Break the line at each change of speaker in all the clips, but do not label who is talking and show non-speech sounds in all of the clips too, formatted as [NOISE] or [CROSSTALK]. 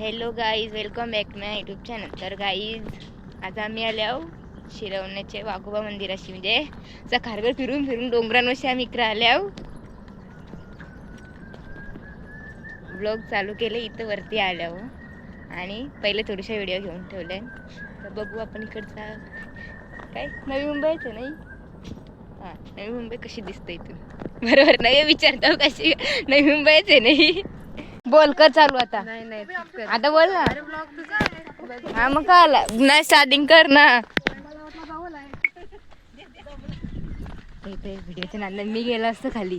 Hello guys welcome back my YouTube channel तर guys आज आम्ही आले आहो शिरवण्याचे वाघोबा मंदिराशी. म्हणजे असा खारघर फिरून फिरून डोंगरांवरशी आम्ही इकडे आले आहो ब्लॉग चालू केले इथं वरती आल्या आणि पहिले थोडीशा व्हिडिओ घेऊन ठेवले. तर बघू आपण इकडचा काय? नवी मुंबईचं नाही? हां नवी मुंबई कशी दिसते इथून? बरोबर नाही विचारतो कशी? नवी मुंबईच आहे नाही? बोल कर चालू आता.
नाही नाही
आता बोल ना. हा मग काय आला? नाही स्टार्टिंग कर ना. व्हिडिओच्या मी गेला असतो खाली.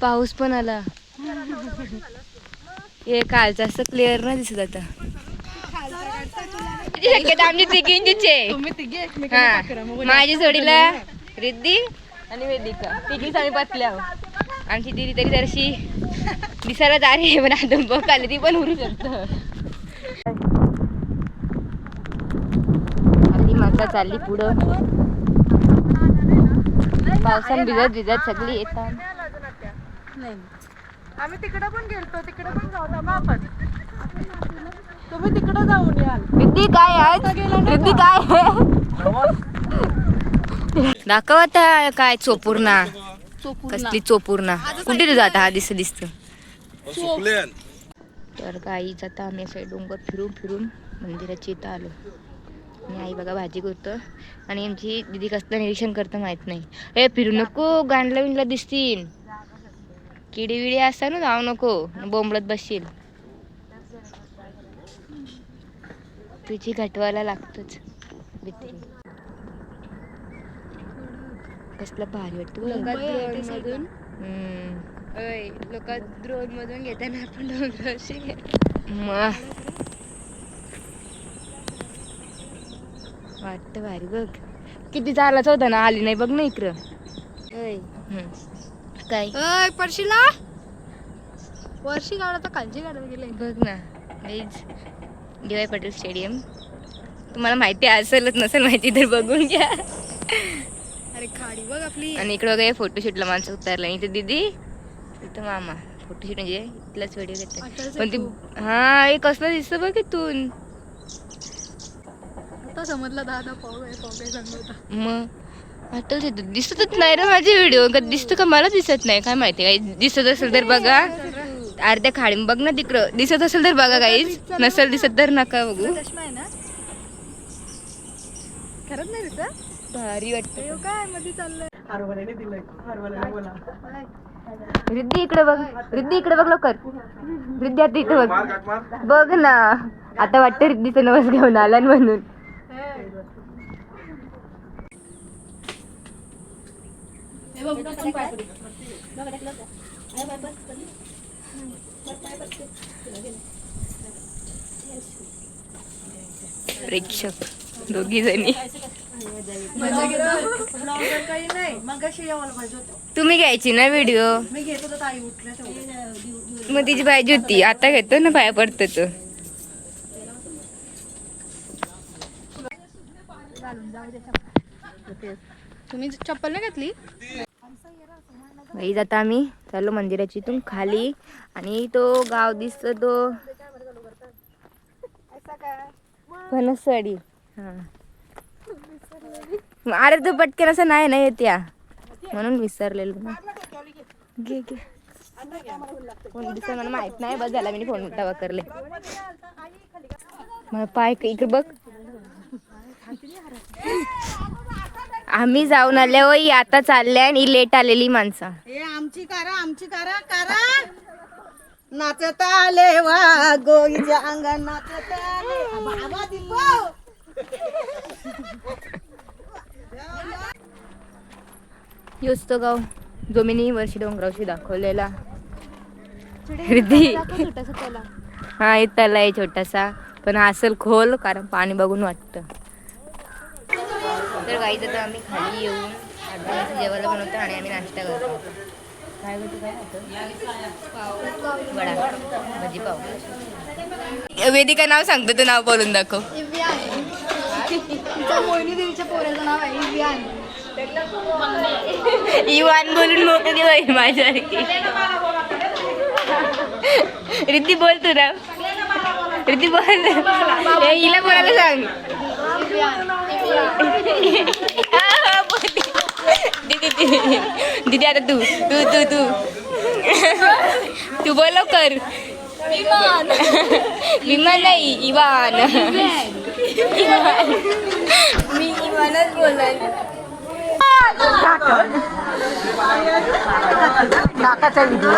पाऊस पण आला. हे कालचं असं क्लिअर नाही दिसत आता. शक्यता आमची तिघींचीच आहे. माझी जोडीला रिद्धी आणि वेदिका. तिघीच आम्ही बसल्या आमची दिदी तरी जरशी दिसायला दारी आहे पण आता बघ आली ती पण उरू शकतो. आपली माता चालली पुढं. पावसानं भिजत भिजत सगळी येतात.
नाही आम्ही तिकडे पण गेलतो तिकडे पण जाऊ थांबा आपण. तुम्ही तिकडे जाऊन याल.
रिद्धी काय आहे? रिद्धी काय दाखव आता काय चोपूर्णा? कसली चोपूर्णा? कुठे तू जाता? हा दिसत दिसत. तर गाईच आता आम्ही असं डोंगर फिरून फिरून मंदिराच्या इथं आलो. आणि आई बघा भाजी करतो. आणि आमची दिदी कसलं निरीक्षण करतं माहीत नाही. हे फिरू नको गांडला बिंडला दिसतील. किडी विडी असता ना जाऊ नको. बोंबलत बसशील. तुझी घटवायला लागतच. भीती कसलं भारी वाटतं हम्म.
लोक ड्रोन मधून घेताना आपण डोंगरावशी
मग वाटतं भारी बघ. किती चालायचं होतं ना आली नाही बघ ना इकडं. हम्म. काय?
अय परशीला! वर्षी गाडा खालची गाडा गेले
बघ ना डी वाय पाटील स्टेडियम. तुम्हाला माहिती असेलच नसेल माहिती तर बघून घ्या.
अरे खाडी बघ आपली.
आणि इकडं फोटोशूटला माणसं उतरला. इथं दीदी इथं मामा. फोटोशूट म्हणजे इथलाच व्हिडिओ घेतात पण ती. हा हे कसलं दिसतं बघ इथून
आता समजलं दादा पाव आहे पाव आहे सांगत होता
मग आठवत येतं दिसतच नाही रे माझे व्हिडिओ दिसतं का मला दिसत नाही? काय माहिती काय? दिसत असेल तर बघा. अर्ध्या खाडी बघ ना तिकडं. दिसत असेल तर बघा काहीच नसेल दिसत तर नका बघू.
खरंच नाही दिसत?
भारी वाटतं.
काय मध्ये चाललंय.
रिद्धी इकडे बघ. रिद्धी इकडे बघ लवकर. रिद्धी आता इथे बघ. बघ ना. आता वाटतं रिद्धीचं नवस घेऊन आला म्हणून. प्रेक्षक दोघी जणी
काही नाही. मग कशी यावायला पाहिजे होतं.
तुम्ही घ्यायची ना व्हिडिओ
मी घेत होतो ताई उठल्या तेवढं.
मग तिची पाहिजे होती आता घेतो ना पाया पडतो तो
तुम्ही चप्पल नाही घातली?
बाई आता आम्ही. चाललो मंदिराच्या इथून खाली. आणि तो गाव दिसतो तो. फणसवाडी हा. अरे तू पटकन असं नाही ना येत्या म्हणून विसरलेलो ना घे घे. कोण दिसत मला माहीत नाही. बस झाला मी फोन उठावा करले. मला पाय इकडे बघ. आम्ही जाऊन आले होय आता चालले आणि लेट आलेली माणसं.
हे आमची कारा आमची कारा कारा. नाचत आले वा गोईच्या अंगण नाचत आले. बाबा दिलो
योच गाव जो मी नी वर्षी डोंगरावशी दाखवलेला. रिद्धी हा इथला आहे छोटासा. पण हा असेल खोल कारण पाणी बघून वाटतं. तर गाईच आता आम्ही खाली येऊन आठवड्याचं जेवायला बनवतो आणि आम्ही नाश्ता करतो काय करतो काय खातो वडा. भजी पाव. वेदिका नाव सांगतो तू नाव बोलून दाखव.
मोहिनी देवीच्या पोराचं नाव आहे.
इवान बोलून मोकळी होईल माझ्यासारखी. रिद्धी बोल तू ना रिद्धी बोल. हिला बोलायला सांग. दीदी आता तू तू तू तू. तू बोल कर विमान. नाही इवान इवान. मी इवानच बोलणार.
नाकाचा व्हिडिओ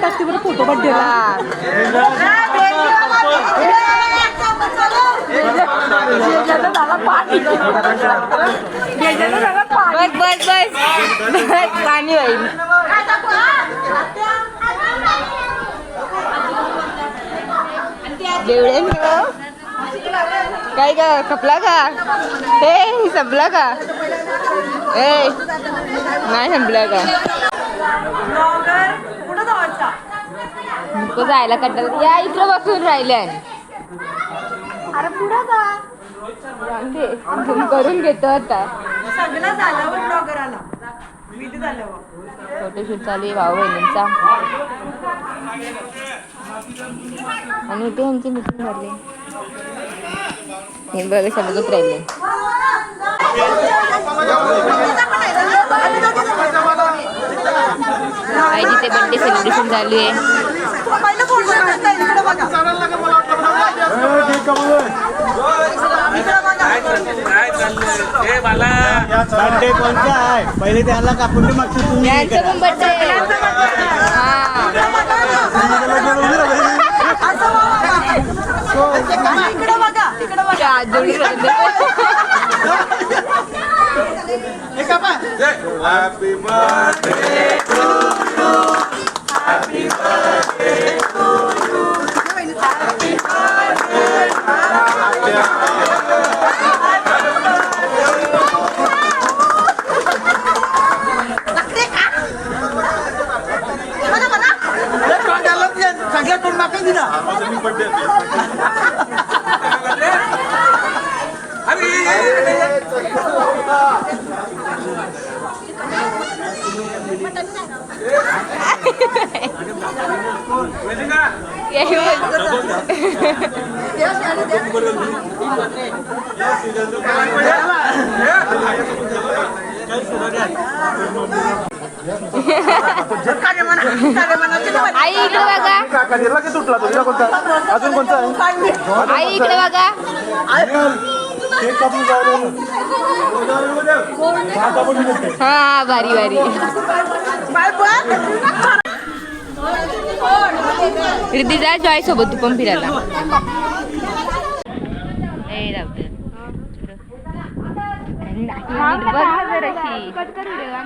टाकते बरं फोटो बड्डेला
बस बस बस बस पाणी होईल देवळे काय का खपला का? ए संपला का? ए नाही संपला का? नको जायला कंटाळा या इकडे बसून राहिल्या
अरे पुढं जा.
करून घेतो आता.
सगळं झाल्यावर ब्लॉगर आला विधी झाल्यावर
फोटोशूट चालू आहे भाऊ बहिणींचा. आणि इथे यांची मिटिंग झाली. हे बघ समजत राहिले आई जिथे बर्थडे सेलिब्रेशन चालू आहे.
पहिलं फोटो इकडे बघा
बर्थडे कोणता आहे? पहिले त्याला कापून मागचं तुम्ही
हा [LAUGHS] aja lu Eh
siapa? Happy birthday to
you. Happy birthday to you.
Happy birthday. Happy pun makan tidak?
आई इकडे बघा.
लगेच उठला तुझ्या कोणता? अजून कोणता आहे?
आई इकडे बघा.
कापून जाऊ
हा भारी भारी. रिद्धीजा जॉय सोबत तू पण फिरायला.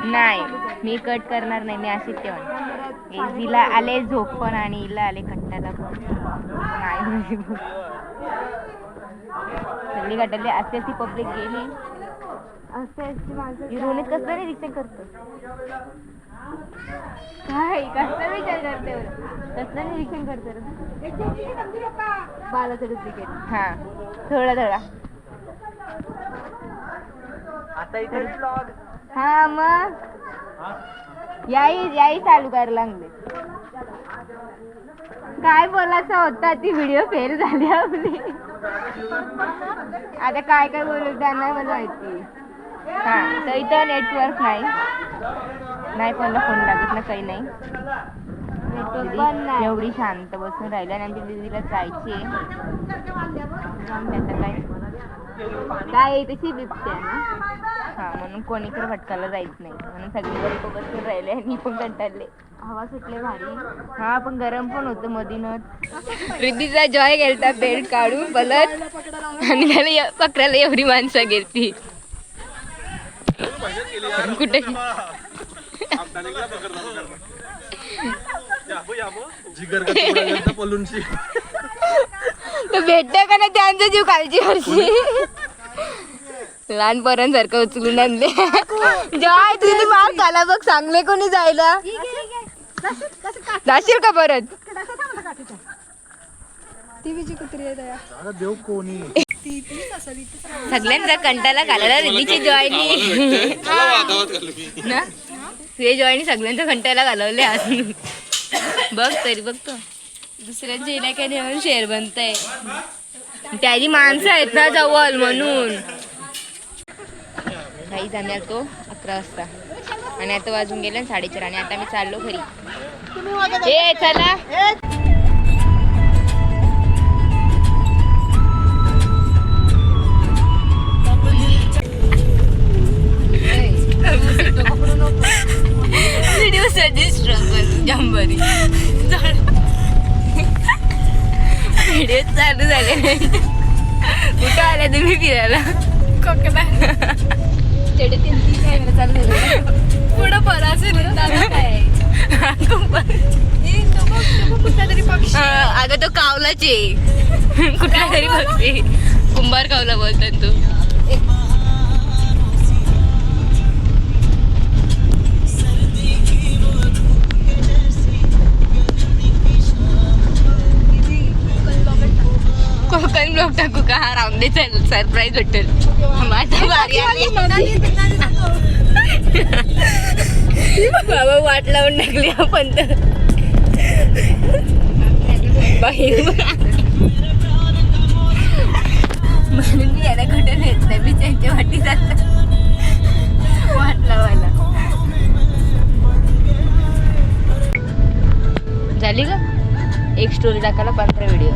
नाही, मी कट करणार नाही मी अशीच ठेवणार ए, हिला आले झोप पण आणि हिला आले खट्टाला पण. नाही. सगळी गटाली असते ती पब्लिक गेली. रोहित कसलं निरीक्षण करतो? काय? विचार करते निरीक्षण करते बालाचं डुप्लिकेट हा. थोडा थोडा.
आता इथे vlog.
हा मग? याही याही चालू करायला लागले. काय बोलायचं होता? ती व्हिडिओ फेल झाली आपली. आता काय काय बोलू त्यांना मला माहिती. हा तर इथं नेटवर्क नाही. नाही कोणाला फोन लागत ना काही नाही. एवढी शांत बसून राहिल्या आणि आमच्या दीदीला जायची आहे आता काय. काय तशी बिबते ना? हा म्हणून कोणीकडे भटकायला जायचं नाही. म्हणून सगळे गप्प बसून राहिले आणि पण कंटाळले. हवा सुटले भारी. हा पण गरम पण होतं मधीनच. रिद्धीचा जॉय गेलता बेल्ट काढून पलत आणि त्याला य- पकडायला एवढी माणसं गेलती. कुठे?
जिगर का तुकडा गेलता पलूनशी
तर भेटत का नाही त्यांचा जीव कालची वर्षी लहान पोरांसारखं उचलून आणले. जॉय तुझी मार काला बघ चांगले कोणी जायला. जाशील का परत?
अगं देव कोणी
सगळ्यांचा कंटाला घालायला रिमीची जॉईनी ना. तुझे जॉईनी सगळ्यांचा कंटाला घालवले अजून बघ तरी बघतो. दुसऱ्यांच्या इलाक्याने येऊन शेअर बनतंय. त्याची माणसं आहेत ना जवळ म्हणून. काहीच आम्ही आलतो अकरा वाजता. आणि आता वाजून गेले साडेचार आणि आता मी चाललो घरी. ए चला. व्हिडिओ स्ट्रगल जंबरी व्हिडिओ चालू झाले. कुठं आल्या तुम्ही फिरायला. पुढं पराचं अगं तो कावलाच आहे. कुठला तरी बघते कुंभार कावला बोलतात तू. कोकण ब्लॉक टाकू का? हा राहून दे चल सरप्राईज भेटेल. माझा भारी आली. बाबा वाट लावून टाकली आपण तर. बाहेर म्हणून मी याला कुठे नेत नाही मी त्यांच्या वाटी जात वाट लावायला. झाली का? एक स्टोरी टाकायला पंधरा व्हिडिओ